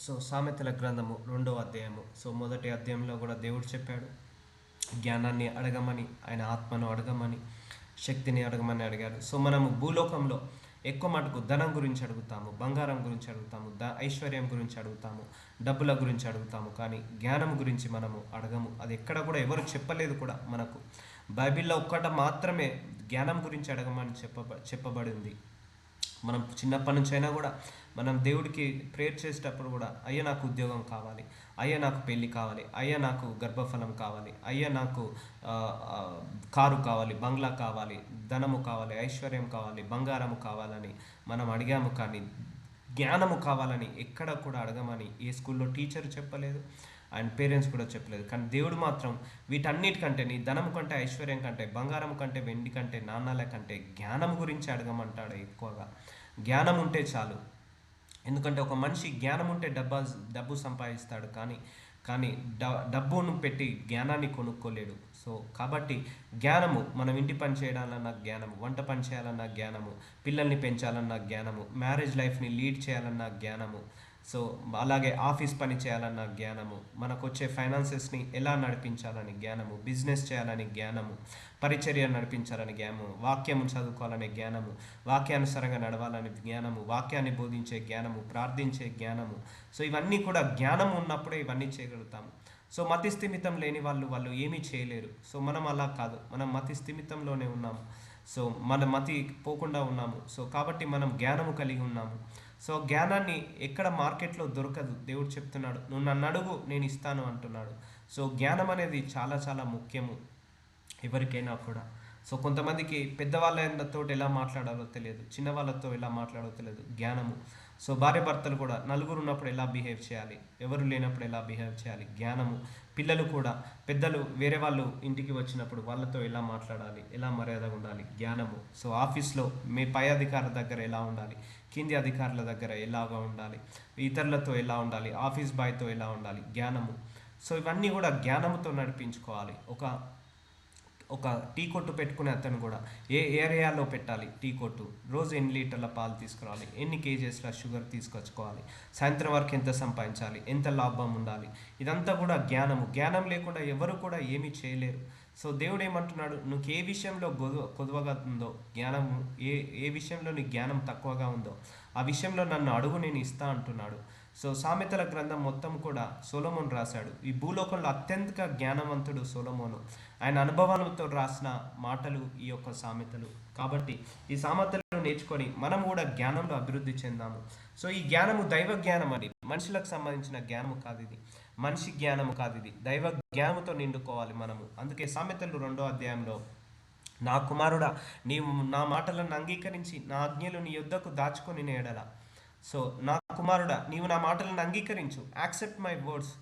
So సామెతల గ్రంథము రెండవ అధ్యాయము. సో మొదటి అధ్యాయంలో కూడా దేవుడు చెప్పాడు జ్ఞానాన్ని అడగమని ఆయన ఆత్మను అడగమని శక్తిని అడగమని అడిగాడు సో మనము భూలోకంలో ఎక్కువ మటుకు ధనం గురించి అడుగుతాము బంగారం గురించి అడుగుతాము ద ఐశ్వర్యం గురించి అడుగుతాము డబ్బుల గురించి అడుగుతాము కానీ జ్ఞానం గురించి మనము అడగము. అది ఎక్కడ కూడా ఎవరు చెప్పలేదు కూడా మనకు. బైబిల్లో ఒక్కట మాత్రమే జ్ఞానం గురించి అడగమని చెప్పబ చెప్పబడింది. మనం చిన్నప్పటి నుంచి అయినా కూడా మనం దేవుడికి ప్రేయర్ చేసేటప్పుడు కూడా అయ్యా నాకు ఉద్యోగం కావాలి అయ్యా నాకు పెళ్ళి కావాలి అయ్యా నాకు గర్భఫలం కావాలి అయ్యా నాకు కారు కావాలి బంగ్లా కావాలి ధనము కావాలి ఐశ్వర్యం కావాలి బంగారము కావాలని మనం అడిగాము కానీ జ్ఞానము కావాలని ఎక్కడ కూడా అడగమని ఏ స్కూల్లో టీచర్ చెప్పలేదు అండ్ పేరెంట్స్ కూడా చెప్పలేదు. కానీ దేవుడు మాత్రం వీటన్నిటికంటే నీ ధనం కంటే ఐశ్వర్యం కంటే బంగారం కంటే వెండి కంటే నాణాల కంటే జ్ఞానం గురించి అడగమంటాడు ఎక్కువగా. జ్ఞానం ఉంటే చాలు. ఎందుకంటే ఒక మనిషి జ్ఞానం ఉంటే డబ్బా డబ్బు సంపాదిస్తాడు కానీ కానీ డ డబ్బును పెట్టి జ్ఞానాన్ని కొనుక్కోలేడు. సో కాబట్టి జ్ఞానము మనం ఇంటి పని చేయాలన్న జ్ఞానము వంట పని చేయాలన్న జ్ఞానము పిల్లల్ని పెంచాలన్న జ్ఞానము మ్యారేజ్ లైఫ్ని లీడ్ చేయాలన్న జ్ఞానము సో అలాగే ఆఫీస్ పని చేయాలన్న జ్ఞానము మనకు వచ్చే ఫైనాన్సెస్ని ఎలా నడిపించాలని జ్ఞానము బిజినెస్ చేయాలని జ్ఞానము పరిచర్య నడిపించాలని జ్ఞానము వాక్యము చదువుకోవాలనే జ్ఞానము వాక్యానుసారంగా నడవాలని జ్ఞానము వాక్యాన్ని బోధించే జ్ఞానము ప్రార్థించే జ్ఞానము. సో ఇవన్నీ కూడా జ్ఞానం ఉన్నప్పుడే ఇవన్నీ చేయగలుగుతాము సో మతి స్థిమితం లేని వాళ్ళు వాళ్ళు ఏమీ చేయలేరు. సో మనం అలా కాదు. మనం మతి స్థిమితంలోనే ఉన్నాము. సో మన మతి పోకుండా ఉన్నాము. సో కాబట్టి మనం జ్ఞానము కలిగి ఉన్నాము. సో జ్ఞానాన్ని ఎక్కడ మార్కెట్లో దొరకదు. దేవుడు చెప్తున్నాడు నువ్వు నన్ను అడుగు నేను ఇస్తాను అంటున్నాడు. సో జ్ఞానం అనేది చాలా చాలా ముఖ్యము ఎవరికైనా కూడా. సో కొంతమందికి పెద్దవాళ్ళతో ఎలా మాట్లాడాలో తెలియదు చిన్న వాళ్ళతో ఎలా మాట్లాడాలో తెలియదు జ్ఞానము. సో భార్య భర్తలు కూడా నలుగురు ఉన్నప్పుడు ఎలా బిహేవ్ చేయాలి ఎవరు లేనప్పుడు ఎలా బిహేవ్ చేయాలి జ్ఞానము పిల్లలు కూడా పెద్దలు వేరే వాళ్ళు ఇంటికి వచ్చినప్పుడు వాళ్ళతో ఎలా మాట్లాడాలి ఎలా మర్యాద ఉండాలి జ్ఞానము. సో ఆఫీస్లో మీ పై అధికారుల దగ్గర ఎలా ఉండాలి కింది అధికారుల దగ్గర ఎలాగా ఉండాలి ఇతరులతో ఎలా ఉండాలి ఆఫీస్ బాయ్తో ఎలా ఉండాలి జ్ఞానము. సో ఇవన్నీ కూడా జ్ఞానముతో నడిపించుకోవాలి. ఒక ఒక టీ కొట్టు పెట్టుకునే అతను కూడా ఏ ఏరియాలో పెట్టాలి టీ కొట్టు? రోజు ఎన్ని లీటర్ల పాలు తీసుకురావాలి? ఎన్ని కేజెస్ల షుగర్ తీసుకొచ్చుకోవాలి? సాయంత్రం వరకు ఎంత సంపాదించాలి? ఎంత లాభం ఉండాలి? ఇదంతా కూడా జ్ఞానము. జ్ఞానం లేకుండా ఎవరు కూడా ఏమీ చేయలేరు. సో దేవుడు ఏమంటున్నాడు? నువ్వు ఏ విషయంలో గొదవ కొదవగా ఉందో జ్ఞానము ఏ ఏ విషయంలో నీ జ్ఞానం తక్కువగా ఉందో ఆ విషయంలో నన్ను అడుగు నేను ఇస్తా అంటున్నాడు. సో సామెతల గ్రంథం మొత్తం కూడా సోలమోన్ రాశాడు. ఈ భూలోకంలో అత్యంత జ్ఞానవంతుడు సోలమోను. ఆయన అనుభవాలతో రాసిన మాటలు ఈ యొక్క సామెతలు. కాబట్టి ఈ సామెతలను నేర్చుకొని మనం కూడా జ్ఞానంలో అభివృద్ధి చెందాము. సో ఈ జ్ఞానము దైవ జ్ఞానం అని మనుషులకు సంబంధించిన జ్ఞానము కాదు ఇది. మనిషి జ్ఞానము కాదు ఇది. దైవ జ్ఞానముతో నిండుకోవాలి మనము. అందుకే సామెతలు రెండో అధ్యాయంలో నా కుమారుడా నీవు నా మాటలను అంగీకరించి నా ఆజ్ఞలు నీ యుద్ధకు దాచుకొని నేడలా సో నా కుమారుడా నీవు నా మాటలను అంగీకరించు. Accept my words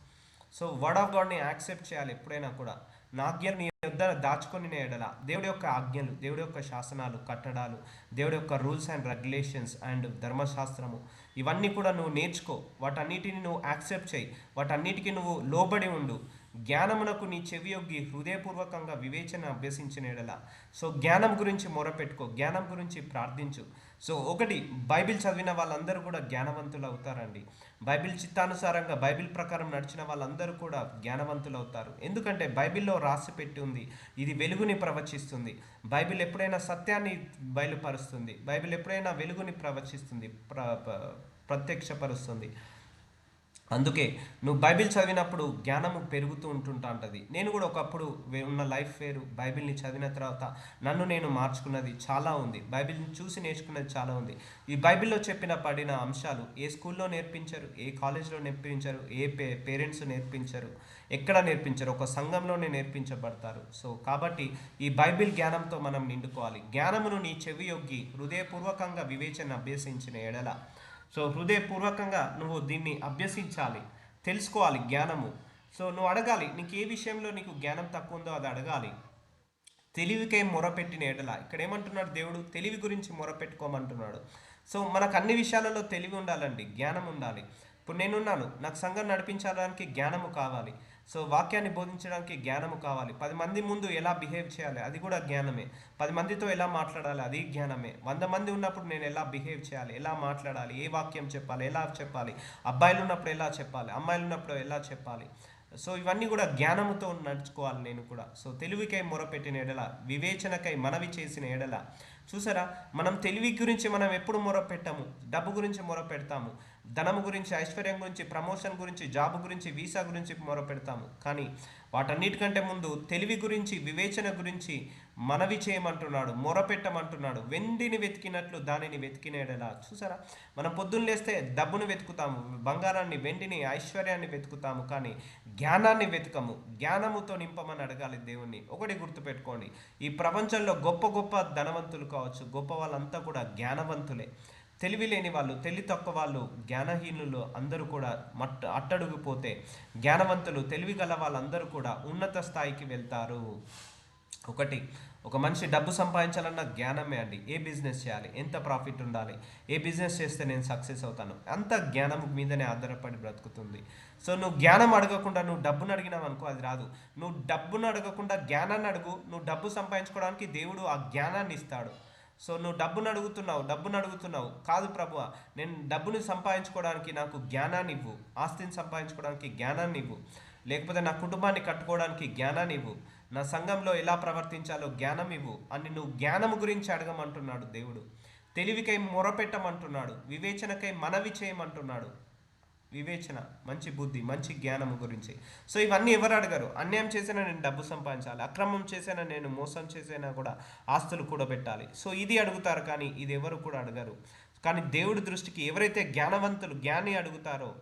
so word of గాడ్ని accept చేయాలి ఎప్పుడైనా కూడా. నా ఆజ్ఞలు నీ యొద్ద దాచుకొని నేడల దేవుడి యొక్క ఆజ్ఞలు దేవుడి యొక్క శాసనాలు కట్టడాలు దేవుడి యొక్క రూల్స్ అండ్ రెగ్యులేషన్స్ అండ్ ధర్మశాస్త్రము ఇవన్నీ కూడా నువ్వు నేర్చుకో. వాటన్నిటిని నువ్వు యాక్సెప్ట్ చేయి. వాటన్నిటికీ నువ్వు లోబడి ఉండు. జ్ఞానమునకు నీ చెవి యొగ్గి హృదయపూర్వకంగా వివేచన అభ్యసించిన ఎడల. సో జ్ఞానం గురించి మొరపెట్టుకో. జ్ఞానం గురించి ప్రార్థించు. సో ఒకటి బైబిల్ చదివిన వాళ్ళందరూ కూడా జ్ఞానవంతులు అవుతారండి బైబిల్ చిత్తానుసారంగా బైబిల్ ప్రకారం నడిచిన వాళ్ళందరూ కూడా జ్ఞానవంతులు అవుతారు ఎందుకంటే బైబిల్లో రాసి పెట్టి ఉంది ఇది వెలుగుని ప్రవచిస్తుంది. బైబిల్ ఎప్పుడైనా సత్యాన్ని బయలుపరుస్తుంది. బైబిల్ ఎప్పుడైనా వెలుగుని ప్రవచిస్తుంది ప్ర ప్రత్యక్షపరుస్తుంది. అందుకే నువ్వు బైబిల్ చదివినప్పుడు జ్ఞానము పెరుగుతూ ఉంటుంటా ఉంటుంది నేను కూడా ఒకప్పుడు వే- ఉన్న లైఫ్ వేరు బైబిల్ని చదివిన తర్వాత నన్ను నేను మార్చుకున్నది చాలా ఉంది. బైబిల్ని చూసి నేర్చుకున్నది చాలా ఉంది. ఈ బైబిల్లో చెప్పిన పడిన అంశాలు ఏ స్కూల్లో నేర్పించరు ఏ కాలేజ్లో నేర్పించరు ఏ పే పేరెంట్స్ నేర్పించరు ఎక్కడ నేర్పించరు ఒక సంఘంలోనే నేర్పించబడతారు. సో కాబట్టి ఈ బైబిల్ జ్ఞానంతో మనం నిండుకోవాలి. జ్ఞానమును నీ చెవి యొగ్గి హృదయపూర్వకంగా వివేచన అభ్యసించిన ఎడల సో హృదయపూర్వకంగా నువ్వు దీన్ని అభ్యసించాలి తెలుసుకోవాలి జ్ఞానము. సో నువ్వు అడగాలి నీకు ఏ విషయంలో నీకు జ్ఞానం తక్కువ ఉందో అది అడగాలి. తెలివికే మొరపెట్టిన ఎడల. ఇక్కడ ఏమంటున్నాడు దేవుడు? తెలివి గురించి మొరపెట్టుకోమంటున్నాడు. సో మనకు అన్ని విషయాలలో తెలివి ఉండాలండి జ్ఞానం ఉండాలి. ఇప్పుడు నేనున్నాను నాకు సంఘం నడిపించడానికి జ్ఞానము కావాలి. సో వాక్యాన్ని బోధించడానికి జ్ఞానము కావాలి. పది మంది ముందు ఎలా బిహేవ్ చేయాలి? అది కూడా జ్ఞానమే. పది మందితో ఎలా మాట్లాడాలి? అది జ్ఞానమే. వంద మంది ఉన్నప్పుడు నేను ఎలా బిహేవ్ చేయాలి? ఎలా మాట్లాడాలి? ఏ వాక్యం చెప్పాలి? ఎలా చెప్పాలి? అబ్బాయిలు ఉన్నప్పుడు ఎలా చెప్పాలి? అమ్మాయిలు ఉన్నప్పుడు ఎలా చెప్పాలి? సో ఇవన్నీ కూడా జ్ఞానముతో నడుచుకోవాలి నేను కూడా. సో తెలివికై మొరపెట్టిన ఎడల వివేచనకై మనవి చేసిన ఎడల. చూసారా? మనం తెలివి గురించి మనం ఎప్పుడు మొర పెట్టాము డబ్బు గురించి మొర పెడతాము ధనము గురించి ఐశ్వర్యం గురించి ప్రమోషన్ గురించి జాబ్ గురించి వీసా గురించి మొర పెడతాము. కానీ వాటన్నిటికంటే ముందు తెలివి గురించి వివేచన గురించి మనవి చేయమంటున్నాడు మొరపెట్టమంటున్నాడు వెండిని వెతికినట్లు దానిని వెతికినేడలా. చూసారా? మనం పొద్దున్న లేస్తే డబ్బును వెతుకుతాము బంగారాన్ని వెండిని ఐశ్వర్యాన్ని వెతుకుతాము కానీ జ్ఞానాన్ని వెతకము. జ్ఞానముతో నింపమని అడగాలి దేవుణ్ణి. ఒకటి గుర్తుపెట్టుకోండి. ఈ ప్రపంచంలో గొప్ప గొప్ప ధనవంతులు కావచ్చు. గొప్ప వాళ్ళంతా కూడా జ్ఞానవంతులే. తెలివి లేని వాళ్ళు తెలివి తక్కువ వాళ్ళు జ్ఞానహీనులు అందరూ కూడా మట్ అట్టడుగుపోతే జ్ఞానవంతులు తెలివి గల వాళ్ళందరూ కూడా ఉన్నత స్థాయికి వెళ్తారు. ఒకటి ఒక మనిషి డబ్బు సంపాదించాలన్న జ్ఞానమే అండి. ఏ బిజినెస్ చేయాలి? ఎంత ప్రాఫిట్ ఉండాలి? ఏ బిజినెస్ చేస్తే నేను సక్సెస్ అవుతాను? అంత జ్ఞానం మీదనే ఆధారపడి బ్రతుకుతుంది. సో నువ్వు జ్ఞానం అడగకుండా నువ్వు డబ్బును అడిగినావు అనుకో అది రాదు. నువ్వు డబ్బును అడగకుండా జ్ఞానాన్ని అడుగు. నువ్వు డబ్బు సంపాదించుకోవడానికి దేవుడు ఆ జ్ఞానాన్ని ఇస్తాడు. సో నువ్వు డబ్బును అడుగుతున్నావు డబ్బును అడుగుతున్నావు. కాదు ప్రభువ నేను డబ్బును సంపాదించుకోవడానికి నాకు జ్ఞానాన్ని ఇవ్వు. ఆస్తిని సంపాదించుకోవడానికి జ్ఞానాన్ని ఇవ్వు. లేకపోతే నా కుటుంబాన్ని కట్టుకోవడానికి జ్ఞానాన్ని ఇవ్వు. నా సంఘంలో ఎలా ప్రవర్తించాలో జ్ఞానం ఇవ్వు. అని నువ్వు జ్ఞానం గురించి అడగమంటున్నాడు దేవుడు. తెలివికై మొరపెట్టమంటున్నాడు. వివేచనకై మనవి చేయమంటున్నాడు. వివేచన మంచి బుద్ధి మంచి జ్ఞానము గురించి. సో ఇవన్నీ ఎవరు అడగరు. అన్యాయం చేసినా నేను డబ్బు సంపాదించాలి. అక్రమం చేసినా నేను మోసం చేసినా కూడా ఆస్తులు కూడబెట్టాలి. సో ఇది అడుగుతారు కానీ ఇది ఎవరు కూడా అడగరు. కానీ దేవుడి దృష్టికి ఎవరైతే జ్ఞానవంతులు జ్ఞాని అడుగుతారో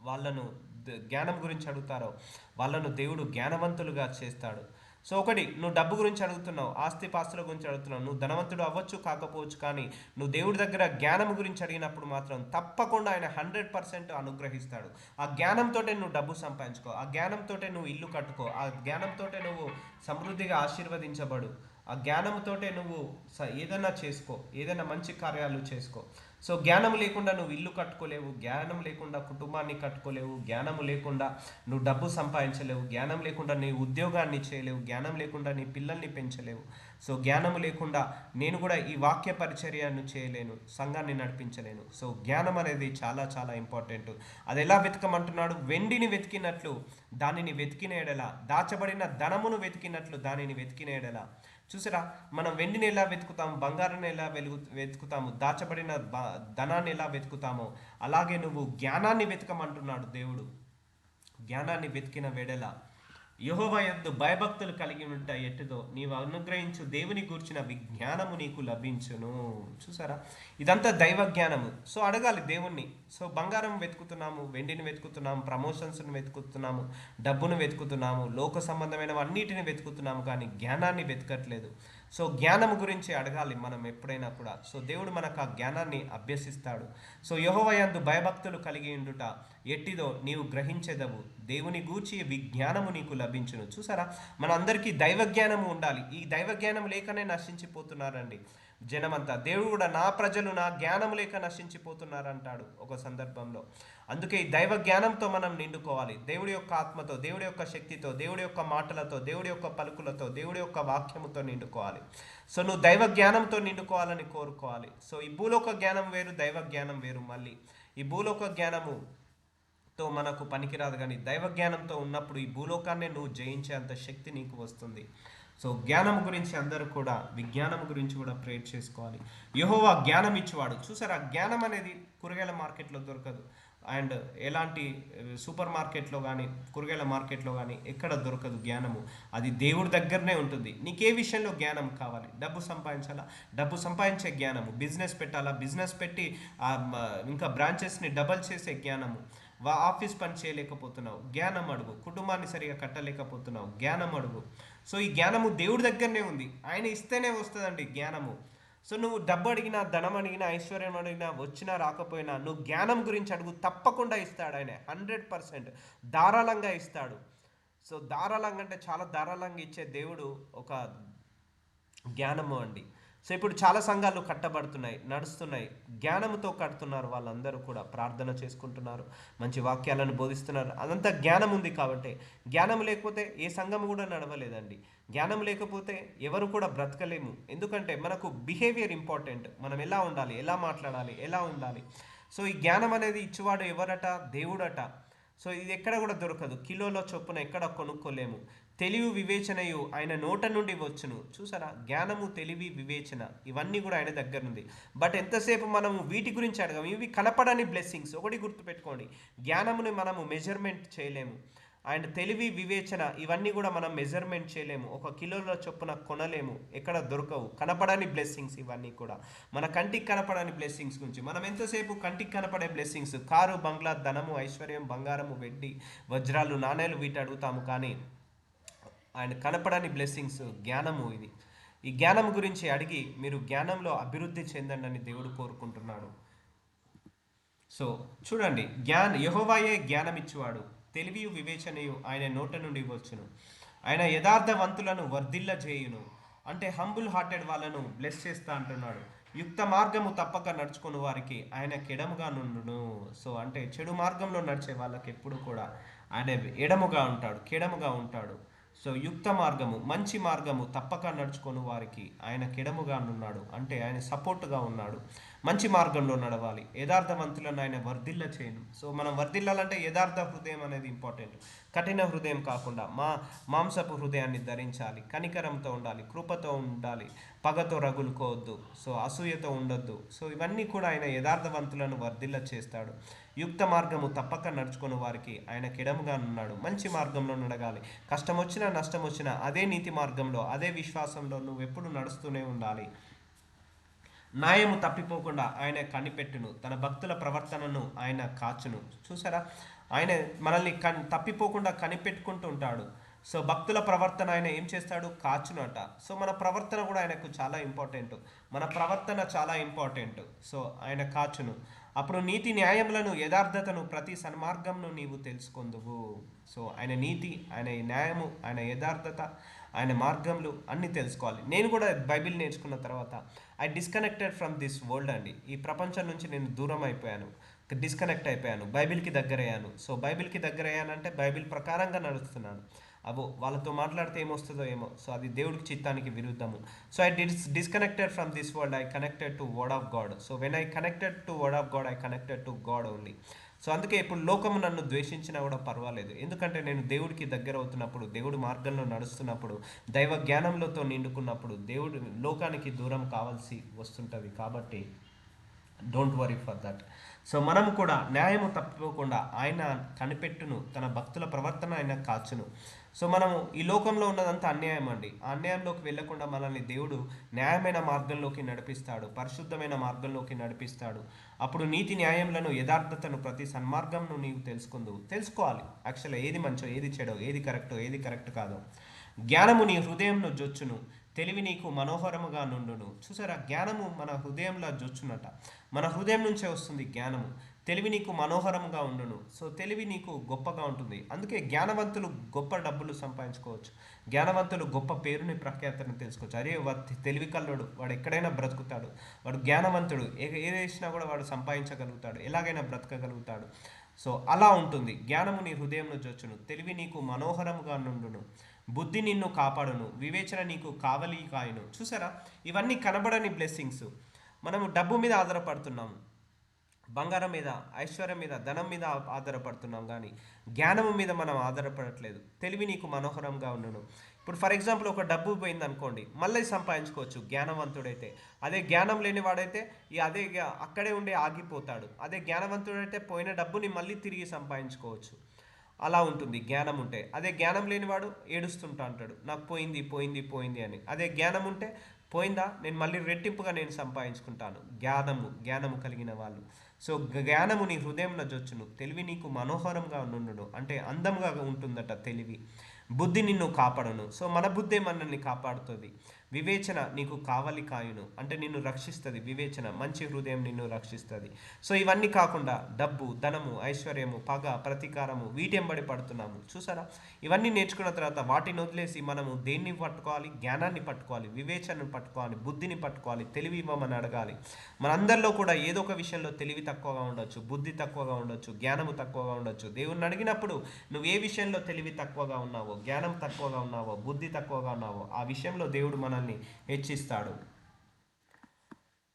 వాళ్ళను జ్ఞానం గురించి అడుగుతారో వాళ్ళను దేవుడు జ్ఞానవంతులుగా చేస్తాడు. సో ఒకటి నువ్వు డబ్బు గురించి అడుగుతున్నావు ఆస్తి పాస్తుల గురించి అడుగుతున్నావు నువ్వు ధనవంతుడు అవ్వచ్చు కాకపోవచ్చు కానీ నువ్వు దేవుడి దగ్గర జ్ఞానం గురించి అడిగినప్పుడు మాత్రం తప్పకుండా ఆయన హండ్రెడ్ పర్సెంట్ అనుగ్రహిస్తాడు. ఆ జ్ఞానంతో నువ్వు డబ్బు సంపాదించుకో ఆ జ్ఞానంతో నువ్వు ఇల్లు కట్టుకో ఆ జ్ఞానంతో నువ్వు సమృద్ధిగా ఆశీర్వదించబడు ఆ జ్ఞానంతోటే నువ్వు స- ఏదైనా చేసుకో ఏదైనా మంచి కార్యాలు చేసుకో. సో జ్ఞానం లేకుండా నువ్వు ఇల్లు కట్టుకోలేవు జ్ఞానం లేకుండా కుటుంబాన్ని కట్టుకోలేవు జ్ఞానం లేకుండా నువ్వు డబ్బు సంపాదించలేవు జ్ఞానం లేకుండా నీ ఉద్యోగాన్ని చేయలేవు జ్ఞానం లేకుండా నీ పిల్లల్ని పెంచలేవు. సో జ్ఞానం లేకుండా నేను కూడా ఈ వాక్య పరిచర్యను చేయలేను సంఘాన్ని నడిపించలేను. సో జ్ఞానం అనేది చాలా చాలా ఇంపార్టెంట్. అది ఎలా వెతకమంటున్నాడు? వెండిని వెతికినట్లు దానిని వెతికిన ఎడల దాచబడిన ధనమును వెతికినట్లు దానిని వెతికిన ఎడల. చూసారా మనం వెండిని ఎలా వెతుకుతాము బంగారాన్ని ఎలా వెలుగు వెతుకుతాము దాచబడిన బ- ధనాన్ని ఎలా వెతుకుతామో అలాగే నువ్వు జ్ఞానాన్ని వెతకమంటున్నాడు దేవుడు. జ్ఞానాన్ని వెతికిన వేడల? యహోవయందు భయభక్తులు కలిగి ఉంటాయి. ఎట్టుదో నీవు అనుగ్రహించు దేవుని గూర్చిన విజ్ఞానము నీకు లభించును. చూసారా? ఇదంతా దైవ జ్ఞానము. సో అడగాలి దేవుణ్ణి. సో బంగారం వెతుకుతున్నాము వెండిని వెతుకుతున్నాము ప్రమోషన్స్ని వెతుకుతున్నాము డబ్బును వెతుకుతున్నాము లోక సంబంధమైన అన్నిటిని వెతుకుతున్నాము కానీ జ్ఞానాన్ని వెతకట్లేదు. సో జ్ఞానం గురించి అడగాలి మనం ఎప్పుడైనా కూడా. సో దేవుడు మనకు ఆ జ్ఞానాన్ని అభ్యసిస్తాడు. సో యహోవయందు భయభక్తులు కలిగి ఉండుట ఎట్టిదో నీవు గ్రహించెదవు దేవుని గూర్చి విజ్ఞానము నీకు లభించును. చూసారా? మన అందరికీ దైవ జ్ఞానము ఉండాలి. ఈ దైవ జ్ఞానం లేకనే నశించిపోతున్నారండి జనమంతా. దేవుడు కూడా నా ప్రజలు నా జ్ఞానం లేక నశించిపోతున్నారంటాడు ఒక సందర్భంలో. అందుకే ఈ దైవ జ్ఞానంతో మనం నిండుకోవాలి. దేవుడి యొక్క ఆత్మతో దేవుడి యొక్క శక్తితో దేవుడి యొక్క మాటలతో దేవుడి యొక్క పలుకులతో దేవుడి యొక్క వాక్యముతో నిండుకోవాలి. సో నువ్వు దైవ జ్ఞానంతో నిండుకోవాలని కోరుకోవాలి. సో ఈ భూలోక జ్ఞానం వేరు దైవ జ్ఞానం వేరు మళ్ళీ. ఈ భూలోక జ్ఞానము తో మనకు పనికిరాదు కానీ దైవ జ్ఞానంతో ఉన్నప్పుడు ఈ భూలోకాన్ని నువ్వు జయించేంత శక్తి నీకు వస్తుంది. సో జ్ఞానం గురించి అందరూ కూడా విజ్ఞానం గురించి కూడా ప్రేర్ చేసుకోవాలి. యహోవా జ్ఞానం ఇచ్చేవాడు. చూసారా? జ్ఞానం అనేది కూరగాయల మార్కెట్లో దొరకదు. అండ్ ఎలాంటి సూపర్ మార్కెట్లో కానీ కూరగాయల మార్కెట్లో కానీ ఎక్కడ దొరకదు జ్ఞానము. అది దేవుడి దగ్గరనే ఉంటుంది. నీకే విషయంలో జ్ఞానం కావాలి. డబ్బు సంపాదించాలా? డబ్బు సంపాదించే జ్ఞానము. బిజినెస్ పెట్టాలా? బిజినెస్ పెట్టి ఆ, ఇంకా బ్రాంచెస్ని డబల్ చేసే జ్ఞానము. వా ఆఫీస్ పని చేయలేకపోతున్నావు. జ్ఞానం అడుగు. కుటుంబాన్ని సరిగా కట్టలేకపోతున్నావు. జ్ఞానం అడుగు. సో ఈ జ్ఞానము దేవుడి దగ్గరనే ఉంది. ఆయన ఇస్తేనే వస్తుందండి జ్ఞానము. సో నువ్వు డబ్బు అడిగినా ధనం అడిగినా ఐశ్వర్యం అడిగినా వచ్చినా రాకపోయినా నువ్వు జ్ఞానం గురించి అడుగు. తప్పకుండా ఇస్తాడు ఆయన. Hundred percent. ధారాళంగా ఇస్తాడు. సో ధారాళంగా అంటే చాలా ధారాళంగా ఇచ్చే దేవుడు ఒక జ్ఞానము అండి. సో ఇప్పుడు చాలా సంఘాలు కట్టబడుతున్నాయి నడుస్తున్నాయి. జ్ఞానంతో కడుతున్నారు వాళ్ళందరూ కూడా ప్రార్థన చేసుకుంటున్నారు మంచి వాక్యాలను బోధిస్తున్నారు. అదంతా జ్ఞానం ఉంది కాబట్టి జ్ఞానం లేకపోతే ఏ సంఘం కూడా నడవలేదండి. జ్ఞానం లేకపోతే ఎవరు కూడా బ్రతకలేము. ఎందుకంటే మనకు బిహేవియర్ ఇంపార్టెంట్ మనం ఎలా ఉండాలి ఎలా మాట్లాడాలి ఎలా ఉండాలి. సో ఈ జ్ఞానం అనేది ఇచ్చేవాడు ఎవరట? దేవుడట. సో ఇది ఎక్కడ కూడా దొరకదు. కిలోలో చొప్పున ఎక్కడ కొనుక్కోలేము. తెలివి వివేచనయు ఆయన నోట నుండి వచ్చును. చూసారా? జ్ఞానము తెలివి వివేచన ఇవన్నీ కూడా ఆయన దగ్గర ఉంది బట్ ఎంతసేపు మనము వీటి గురించి అడగము? ఇవి కనపడని బ్లెస్సింగ్స్ ఒకటి గుర్తుపెట్టుకోండి. జ్ఞానముని మనము మెజర్మెంట్ చేయలేము. అండ్ తెలివి వివేచన ఇవన్నీ కూడా మనం మెజర్మెంట్ చేయలేము. ఒక కిలోల చొప్పున కొనలేము. ఎక్కడ దొరకవు. కనపడని బ్లెస్సింగ్స్ ఇవన్నీ కూడా. మన కంటికి కనపడని బ్లెస్సింగ్స్ గురించి. మనం ఎంతసేపు కంటికి కనపడే బ్లెస్సింగ్స్ కారు బంగ్లా ధనము ఐశ్వర్యం బంగారము వెండి వజ్రాలు నాణేలు వీటి అడుగుతాము కానీ ఆయన కనపడని బ్లెస్సింగ్స్ జ్ఞానము ఇది. ఈ జ్ఞానం గురించి అడిగి మీరు జ్ఞానంలో అభివృద్ధి చెందండి అని దేవుడు కోరుకుంటున్నాడు. సో చూడండి జ్ఞాన యహోవాయే జ్ఞానం ఇచ్చువాడు తెలివియు వివేచనయు ఆయన నోట నుండి వచ్చును. ఆయన యథార్థవంతులను వర్ధిల్ల చేయును అంటే హంబుల్ హార్టెడ్ వాళ్ళను బ్లెస్ చేస్తా అంటున్నాడు. యుక్త మార్గము తప్పక నడుచుకుని వారికి ఆయన కెడముగా నుండును. సో అంటే చెడు మార్గంలో నడిచే వాళ్ళకి ఎప్పుడు కూడా ఆయన ఎడముగా ఉంటాడు కెడముగా ఉంటాడు. సో యుక్త మార్గము మంచి మార్గము తప్పక నడుచుకొని వారికి ఆయన కిడముగా ఉన్నాడు అంటే ఆయన సపోర్ట్గా ఉన్నాడు. మంచి మార్గంలో నడవాలి. యథార్థవంతులను ఆయన వర్ధిల్ల చేయను సో మనం వర్ధిల్లాలంటే యథార్థ హృదయం అనేది ఇంపార్టెంట్ కఠిన హృదయం కాకుండా మా మాంసపు హృదయాన్ని ధరించాలి కనికరంతో ఉండాలి కృపతో ఉండాలి. పగతో రగులుకోవద్దు సో అసూయతో ఉండొద్దు. సో ఇవన్నీ కూడా ఆయన యథార్థవంతులను వర్ధిల్ల చేస్తాడు. యుక్త మార్గము తప్పక నడుచుకుని వారికి ఆయన కిడముగా ఉన్నాడు. మంచి మార్గంలో నడగాలి. కష్టం వచ్చినా నష్టం వచ్చినా అదే నీతి మార్గంలో అదే విశ్వాసంలో నువ్వు ఎప్పుడు నడుస్తూనే ఉండాలి. న్యాయము తప్పిపోకుండా ఆయన కనిపెట్టును. తన భక్తుల ప్రవర్తనను ఆయన కాచును. చూసారా? ఆయన మనల్ని కన్ తప్పిపోకుండా కనిపెట్టుకుంటూ ఉంటాడు. సో భక్తుల ప్రవర్తన ఆయన ఏం చేస్తాడు? కాచునట. సో మన ప్రవర్తన కూడా ఆయనకు చాలా ఇంపార్టెంట్ మన ప్రవర్తన చాలా ఇంపార్టెంట్ సో ఆయన కాచును. అప్పుడు నీతి న్యాయములను యథార్థతను ప్రతి సన్మార్గంను నీవు తెలుసుకుందువు. సో ఆయన నీతి ఆయన న్యాయము ఆయన యథార్థత ఆయన మార్గంలు అన్నీ తెలుసుకోవాలి. నేను కూడా బైబిల్ నేర్చుకున్న తర్వాత I disconnected from this world అండి. ఈ ప్రపంచం నుంచి నేను దూరం అయిపోయాను. డిస్కనెక్ట్ అయిపోయాను. బైబిల్కి దగ్గరయ్యాను. సో బైబిల్కి దగ్గరయ్యానంటే బైబిల్ ప్రకారంగా నడుస్తున్నాను. అబో వాళ్ళతో మాట్లాడితే ఏమొస్తుందో ఏమో. సో అది దేవుడికి చిత్తానికి విరుద్ధము. So I dis disconnected from this world I connected to word of God so when I connected to word of God I connected to God only so అందుకే ఇప్పుడు లోకము నన్ను ద్వేషించినా కూడా పర్వాలేదు. ఎందుకంటే నేను దేవుడికి దగ్గర అవుతున్నప్పుడు దేవుడి మార్గంలో నడుస్తున్నప్పుడు దైవ జ్ఞానంలోతో నిండుకున్నప్పుడు దేవుడు లోకానికి దూరం కావాల్సి వస్తుంటుంది కాబట్టి don't worry for that so మనం కూడా న్యాయము తప్పకుండా ఆయన కనిపెట్టును తన భక్తుల ప్రవర్తన ఆయన కాచును. సో మనము ఈ లోకంలో ఉన్నదంతా అన్యాయం అండి. ఆ అన్యాయంలోకి వెళ్ళకుండా మనల్ని దేవుడు న్యాయమైన మార్గంలోకి నడిపిస్తాడు పరిశుద్ధమైన మార్గంలోకి నడిపిస్తాడు. అప్పుడు నీతి న్యాయములను యథార్థతను ప్రతి సన్మార్గంను నీవు తెలుసుకుందు. తెలుసుకోవాలి. యాక్చువల్గా ఏది మంచో ఏది చెడో ఏది కరెక్టో ఏది కరెక్ట్ కాదో. జ్ఞానము నీ హృదయంను జొచ్చును. తెలివి నీకు మనోహరముగా నుండును. చూసారా? జ్ఞానము మన హృదయంలో జొచ్చునట. మన హృదయం నుంచే వస్తుంది జ్ఞానము. తెలివి నీకు మనోహరంగా ఉండును. సో తెలివి నీకు గొప్పగా ఉంటుంది. అందుకే జ్ఞానవంతులు గొప్ప డబ్బులు సంపాదించుకోవచ్చు. జ్ఞానవంతులు గొప్ప పేరుని ప్రఖ్యాతను తెలుసుకోవచ్చు. అరే వాడు తెలివి కల్లుడు. వాడు ఎక్కడైనా బ్రతుకుతాడు. వాడు జ్ఞానవంతుడు. ఏ ఏది వేసినా కూడా వాడు సంపాదించగలుగుతాడు. ఎలాగైనా బ్రతకగలుగుతాడు. సో అలా ఉంటుంది. జ్ఞానము నీ హృదయంలో చొచ్చును తెలివి నీకు మనోహరముగా నుండును. బుద్ధి నిన్ను కాపాడును వివేచన నీకు కావలి కాయను. చూసారా? ఇవన్నీ కనబడని బ్లెస్సింగ్స్ మనము డబ్బు మీద ఆధారపడుతున్నాము బంగారం మీద ఐశ్వర్యం మీద ధనం మీద ఆధారపడుతున్నాం కానీ జ్ఞానము మీద మనం ఆధారపడట్లేదు. తెలివి నీకు మనోహరంగా ఉండను. ఇప్పుడు ఫర్ ఎగ్జాంపుల్ ఒక డబ్బు పోయింది అనుకోండి మళ్ళీ సంపాదించుకోవచ్చు జ్ఞానవంతుడైతే. అదే జ్ఞానం లేనివాడైతే ఈ అదే అక్కడే ఉండే ఆగిపోతాడు. అదే జ్ఞానవంతుడైతే పోయిన డబ్బుని మళ్ళీ తిరిగి సంపాదించుకోవచ్చు. అలా ఉంటుంది జ్ఞానం ఉంటే. అదే జ్ఞానం లేనివాడు ఏడుస్తుంటా అంటాడు. నాకు పోయింది పోయింది పోయింది అని. అదే జ్ఞానం ఉంటే పోయిందా? నేను మళ్ళీ రెట్టింపుగా నేను సంపాదించుకుంటాను. జ్ఞానము జ్ఞానము కలిగిన వాళ్ళు. సో జ్ఞానము నీ హృదయంలో జొచ్చును. తెలివి నీకు మనోహరంగా నుండును. అంటే అందంగా ఉంటుందట తెలివి. బుద్ధి నిన్ను కాపాడును. సో మన బుద్ధి మనల్ని కాపాడుతుంది. వివేచన నీకు కావలి కాయును. అంటే నిన్ను రక్షిస్తుంది వివేచన. మంచి హృదయం నిన్ను రక్షిస్తుంది. సో ఇవన్నీ కాకుండా డబ్బు ధనము ఐశ్వర్యము పగ ప్రతీకారము వీటెంబడి పడుతున్నాము. చూసారా? ఇవన్నీ నేర్చుకున్న తర్వాత వాటిని వదిలేసి మనము దేన్ని పట్టుకోవాలి? జ్ఞానాన్ని పట్టుకోవాలి వివేచనను పట్టుకోవాలి బుద్ధిని పట్టుకోవాలి తెలివి ఇవ్వమని అడగాలి. మనందరిలో కూడా ఏదో ఒక విషయంలో తెలివి తక్కువగా ఉండొచ్చు బుద్ధి తక్కువగా ఉండొచ్చు జ్ఞానము తక్కువగా ఉండొచ్చు. దేవుణ్ణి అడిగినప్పుడు నువ్వు ఏ విషయంలో తెలివి తక్కువగా ఉన్నావో జ్ఞానం తక్కువగా ఉన్నావో బుద్ధి తక్కువగా ఉన్నావో ఆ విషయంలో దేవుడు మనల్ని హెచ్చిస్తాడు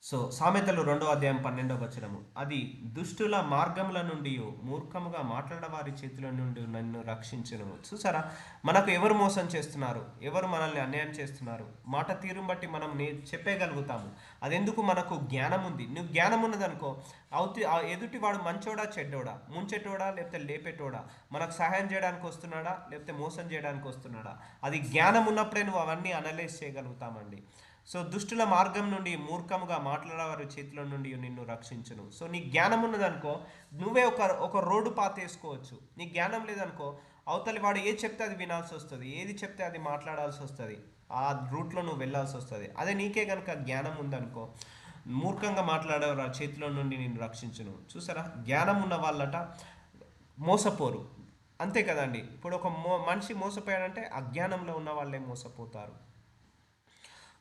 సో సామెతలు రెండో అధ్యాయం పన్నెండవ వచనము. అది దుష్టుల మార్గముల నుండి మూర్ఖముగా మాట్లాడవారి చేతుల నుండి నన్ను రక్షించను. చూసారా? మనకు ఎవరు మోసం చేస్తున్నారు? ఎవరు మనల్ని అన్యాయం చేస్తున్నారు? మాట తీరుని బట్టి మనం నే చెప్పేయగలుగుతాము అదెందుకు? మనకు జ్ఞానం ఉంది నువ్వు జ్ఞానం ఉన్నదనుకో అవుతి ఎదుటి వాడు మంచోడా చెడ్డోడా? ముంచెటోడా లేకపోతే లేపెటోడా? మనకు సహాయం చేయడానికి వస్తున్నాడా? లేకపోతే మోసం చేయడానికి వస్తున్నాడా? అది జ్ఞానం ఉన్నప్పుడే నువ్వు అవన్నీ అనలైజ్ చేయగలుగుతామండి. సో దుష్టుల మార్గం నుండి మూర్ఖముగా మాట్లాడేవారి చేతిలో నుండి నిన్ను రక్షించును. సో నీ జ్ఞానం ఉన్నదనుకో నువ్వే ఒక ఒక రోడ్డు పాత వేసుకోవచ్చు. నీ జ్ఞానం లేదనుకో అవతలి వాడు ఏది చెప్తే అది వినాల్సి వస్తుంది. ఏది చెప్తే అది మాట్లాడాల్సి వస్తుంది. ఆ రూట్లో నువ్వు వెళ్ళాల్సి వస్తుంది. అదే నీకే కనుక జ్ఞానం ఉందనుకో మూర్ఖంగా మాట్లాడేవారు ఆ చేతిలో నుండి నిన్ను రక్షించును. చూసారా? జ్ఞానం ఉన్న వాళ్ళట మోసపోరు. అంతే కదండి. ఇప్పుడు ఒక మో మనిషి మోసపోయాడంటే అజ్ఞానంలో ఉన్న వాళ్ళే మోసపోతారు.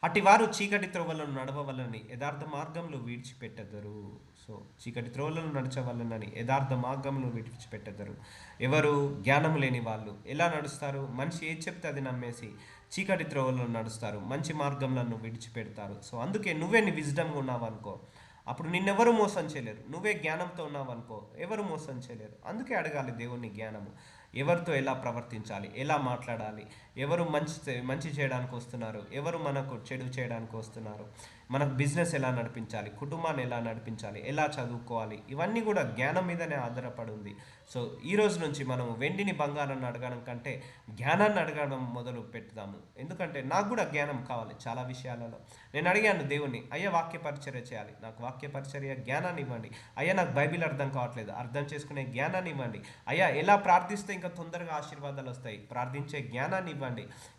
అట్టి వారు చీకటి త్రోవలను నడవవలని యథార్థ మార్గంలో విడిచిపెట్టెదరు. సో చీకటి త్రోవలను నడచవలనని యథార్థ మార్గంలో విడిచిపెట్టెదరు. ఎవరు జ్ఞానం లేని వాళ్ళు ఎలా నడుస్తారు? మనిషి ఏది చెప్తే అది నమ్మేసి చీకటి త్రోవలను నడుస్తారు. మంచి మార్గంలను విడిచిపెడతారు. సో అందుకే నువ్వే నీ విజ్డమ్గా ఉన్నావు అనుకో. అప్పుడు నిన్నెవరు మోసం చేయలేరు. నువ్వే జ్ఞానంతో ఉన్నావు అనుకో. ఎవరు మోసం చేయలేరు. అందుకే అడగాలి దేవుని జ్ఞానము. ఎవరితో ఎలా ప్రవర్తించాలి? ఎలా మాట్లాడాలి? ఎవరు మంచి మంచి చేయడానికి వస్తున్నారు? ఎవరు మనకు చెడు చేయడానికి వస్తున్నారు? మనకు బిజినెస్ ఎలా నడిపించాలి? కుటుంబాన్ని ఎలా నడిపించాలి? ఎలా చదువుకోవాలి? ఇవన్నీ కూడా జ్ఞానం మీదనే ఆధారపడి ఉంది సో ఈ రోజు నుంచి మనం వెండిని బంగారాన్ని అడగడం కంటే జ్ఞానాన్ని అడగడం మొదలు పెట్టుదాము. ఎందుకంటే నాకు కూడా జ్ఞానం కావాలి చాలా విషయాలలో. నేను అడిగాను దేవుణ్ణి అయ్యా వాక్య పరిచర్య చేయాలి. నాకు వాక్య పరిచర్య జ్ఞానాన్ని ఇవ్వండి. అయ్యా నాకు బైబిల్ అర్థం కావట్లేదు. అర్థం చేసుకునే జ్ఞానాన్ని ఇవ్వండి. అయ్యా ఎలా ప్రార్థిస్తే ఇంకా తొందరగా ఆశీర్వాదాలు వస్తాయి? ప్రార్థించే జ్ఞానాన్ని ఇవ్వండి.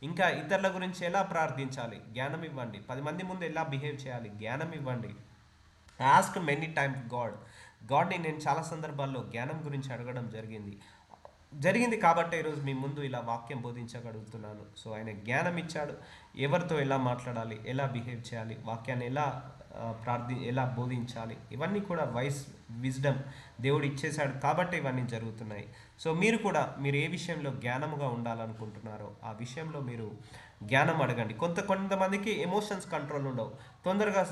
ఇంకా ఇతరుల గురించి ఎలా ప్రార్థించాలి? జ్ఞానం ఇవ్వండి. పది మంది ముందు ఎలా బిహేవ్ చేయాలి? జ్ఞానం ఇవ్వండి. ఆస్క్ మెనీ టైమ్ గాడ్ గాడ్ని నేను చాలా సందర్భాల్లో జ్ఞానం గురించి అడగడం జరిగింది. జరిగింది కాబట్టి ఈరోజు మీ ముందు ఇలా వాక్యం బోధించగలుగుతున్నాను. సో ఆయన జ్ఞానం ఇచ్చాడు. ఎవరితో ఎలా మాట్లాడాలి? ఎలా బిహేవ్ చేయాలి? వాక్యాన్ని ఎలా ప్రార్థి ఎలా బోధించాలి? ఇవన్నీ కూడా వైస్ విజ్డమ్ దేవుడు ఇచ్చేశాడు కాబట్టి ఇవన్నీ జరుగుతున్నాయి. సో మీరు కూడా మీరు ఏ విషయంలో జ్ఞానముగా ఉండాలనుకుంటున్నారో ఆ విషయంలో మీరు జ్ఞానం అడగండి. కొంత కొంతమందికి ఎమోషన్స్ కంట్రోల్ ఉండవు. తొందరగా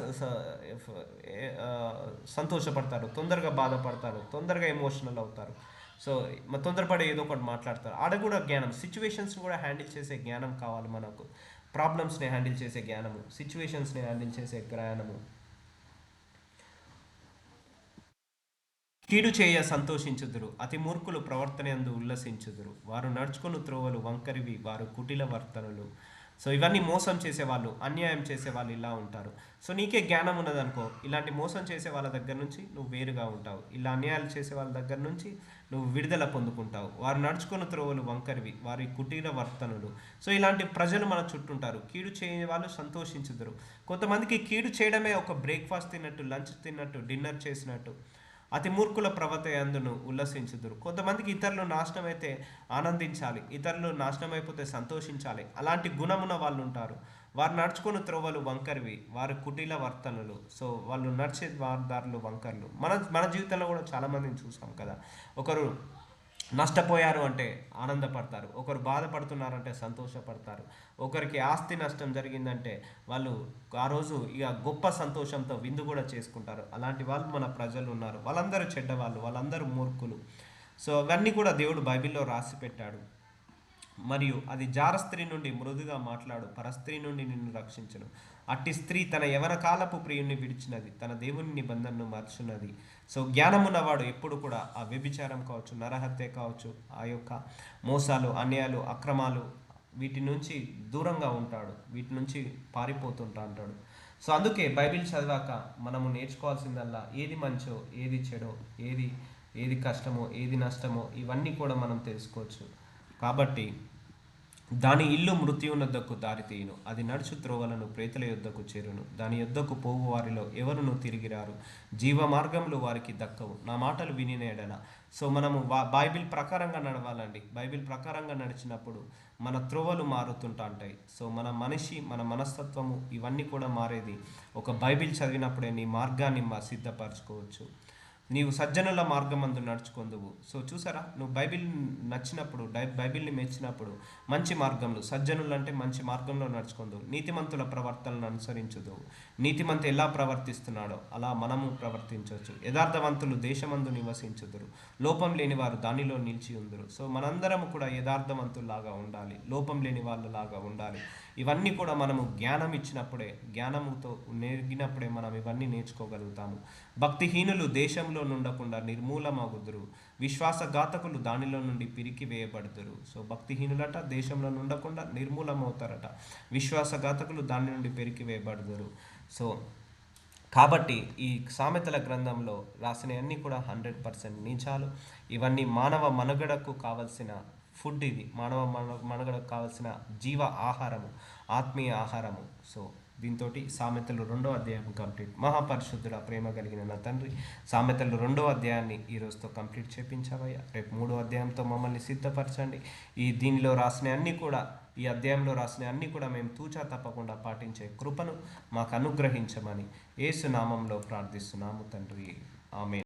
సంతోషపడతారు తొందరగా బాధపడతారు తొందరగా ఎమోషనల్ అవుతారు. సో తొందరపడే ఏదో ఒకటి మాట్లాడతారు. ఆడ కూడా జ్ఞానం సిచ్యువేషన్స్ కూడా హ్యాండిల్ చేసే జ్ఞానం కావాలి మనకు. ప్రాబ్లమ్స్ని హ్యాండిల్ చేసే జ్ఞానము సిచ్యువేషన్స్ని హ్యాండిల్ చేసే జ్ఞానము. కీడు చేయ సంతోషించుదురు అతి మూర్ఖులు ప్రవర్తన ఎందు ఉల్లసించుదురు. వారు నడుచుకుని త్రోవలు వంకరివి వారు కుటిల వర్తనలు. సో ఇవన్నీ మోసం చేసేవాళ్ళు అన్యాయం చేసేవాళ్ళు ఇలా ఉంటారు. సో నీకే జ్ఞానం ఉన్నదనుకో ఇలాంటి మోసం చేసే వాళ్ళ దగ్గర నుంచి నువ్వు వేరుగా ఉంటావు. ఇలా అన్యాయాలు చేసే వాళ్ళ దగ్గర నుంచి నువ్వు విడుదల పొందుకుంటావు. వారు నడుచుకున్న త్రోవలు వంకరివి వారి కుటీర వర్తనులు. సో ఇలాంటి ప్రజలు మన చుట్టుంటారు. కీడు చేయని వాళ్ళు సంతోషించుదురు. కొంతమందికి కీడు చేయడమే ఒక బ్రేక్ఫాస్ట్ తిన్నట్టు లంచ్ తిన్నట్టు డిన్నర్ చేసినట్టు. అతి మూర్ఖుల ప్రవర్త అందును ఉల్లసించుదురు. కొంతమందికి ఇతరులు నాశనం అయితే ఆనందించాలి ఇతరులు నాశనం అయిపోతే సంతోషించాలి. అలాంటి గుణమున్న వాళ్ళు ఉంటారు వారు నడుచుకున్న త్రోవలు వంకరివి వారి కుటీల వర్తనలు. సో వాళ్ళు నడిచే దారులు వంకర్లు. మన మన జీవితంలో కూడా చాలామందిని చూసాం కదా. ఒకరు నష్టపోయారు అంటే ఆనందపడతారు. ఒకరు బాధపడుతున్నారంటే సంతోషపడతారు. ఒకరికి ఆస్తి నష్టం జరిగిందంటే వాళ్ళు ఆ రోజు ఇక గొప్ప సంతోషంతో విందు కూడా చేసుకుంటారు. అలాంటి వాళ్ళు మన ప్రజలు ఉన్నారు. వాళ్ళందరూ చెడ్డవాళ్ళు వాళ్ళందరూ మూర్ఖులు. సో అవన్నీ కూడా దేవుడు బైబిల్లో రాసి పెట్టాడు. మరియు అది జార స్త్రీ నుండి మృదుగా మాట్లాడు పరస్త్రీ నుండి నిన్ను రక్షించను. అట్టి స్త్రీ తన యవన కాలపు ప్రియుణ్ణి విడిచినది తన దేవుని నిబంధనను మార్చున్నది. సో జ్ఞానమున్నవాడు ఎప్పుడు కూడా ఆ వ్యభిచారం కావచ్చు నరహత్య కావచ్చు ఆ యొక్క మోసాలు అన్యాయాలు అక్రమాలు వీటి నుంచి దూరంగా ఉంటాడు వీటి నుంచి పారిపోతుంటా అంటాడు. సో అందుకే బైబిల్ చదివాక మనము నేర్చుకోవాల్సిందల్లా ఏది మంచో ఏది చెడో ఏది ఏది కష్టమో ఏది నష్టమో ఇవన్నీ కూడా మనం తెలుసుకోవచ్చు. కాబట్టి దాని ఇల్లు మృత్యువునొద్దకు దారితీయును అది నడుచు త్రోవలను ప్రేతల యొద్దకు చేరును. దాని యొద్దకు పోవు వారిలో ఎవరును తిరిగిరారు జీవ మార్గములు వారికి దక్కవు. నా మాటలు విని నేడన. సో మనము బైబిల్ ప్రకారంగా నడవాలండి. బైబిల్ ప్రకారంగా నడిచినప్పుడు మన త్రోవలు మారుతుంటా ఉంటాయి సో మన మనిషి మన మనస్తత్వము ఇవన్నీ కూడా మారేది. ఒక బైబిల్ చదివినప్పుడే నీ మార్గాన్ని మా సిద్ధపరచుకోవచ్చు. నీవు సజ్జనుల మార్గమందు నడుచుకొందువు. సో చూసారా? నువ్వు బైబిల్ నచ్చినప్పుడు బైబిల్ని మెచ్చినప్పుడు మంచి మార్గంలో సజ్జనులు అంటే మంచి మార్గంలో నడుచుకుందు నీతిమంతుల ప్రవర్తనను అనుసరించదు నీతిమంతు ఎలా ప్రవర్తిస్తున్నాడో అలా మనము ప్రవర్తించవచ్చు. యథార్థవంతులు దేశమందు నివసించుదురు. లోపం లేని వారు దానిలో నిలిచి ఉందరు. సో మనందరం కూడా యథార్థవంతుల్లాగా ఉండాలి. లోపం లేని వాళ్ళలాగా ఉండాలి. ఇవన్నీ కూడా మనము జ్ఞానం ఇచ్చినప్పుడే జ్ఞానముతో నేర్గినప్పుడే మనం ఇవన్నీ నేర్చుకోగలుగుతాము. భక్తిహీనులు దేశంలో నుండకుండా నిర్మూలమగుదురు. విశ్వాసఘాతకులు దానిలో నుండి పిరికి వేయబడుతురు సో భక్తిహీనులట దేశంలో నుండకుండా నిర్మూలమవుతారట. విశ్వాసఘాతకులు దాని నుండి పెరికి వేయబడుతురు సో కాబట్టి ఈ సామెతల గ్రంథంలో రాసినవన్నీ కూడా హండ్రెడ్ పర్సెంట్ నిజాలు. ఇవన్నీ మానవ మనుగడకు కావలసిన ఫుడ్ ఇది. మానవ మన మనగడకు కావలసిన జీవ ఆహారము ఆత్మీయ ఆహారము. సో దీంతో సామెతలు రెండో అధ్యాయం కంప్లీట్. మహాపరిశుద్ధుల ప్రేమ కలిగిన నా తండ్రి సామెతలు రెండో అధ్యాయాన్ని ఈరోజుతో కంప్లీట్ చేపించావయ్యా. రేపు మూడో అధ్యాయంతో మమ్మల్ని సిద్ధపరచండి. ఈ దీనిలో రాసిన అన్నీ కూడా ఈ అధ్యాయంలో రాసిన అన్నీ కూడా మేము తూచా తప్పకుండా పాటించే కృపను మాకు అనుగ్రహించమని ఏసు నామంలో ప్రార్థిస్తున్నాము తండ్రి. ఆమె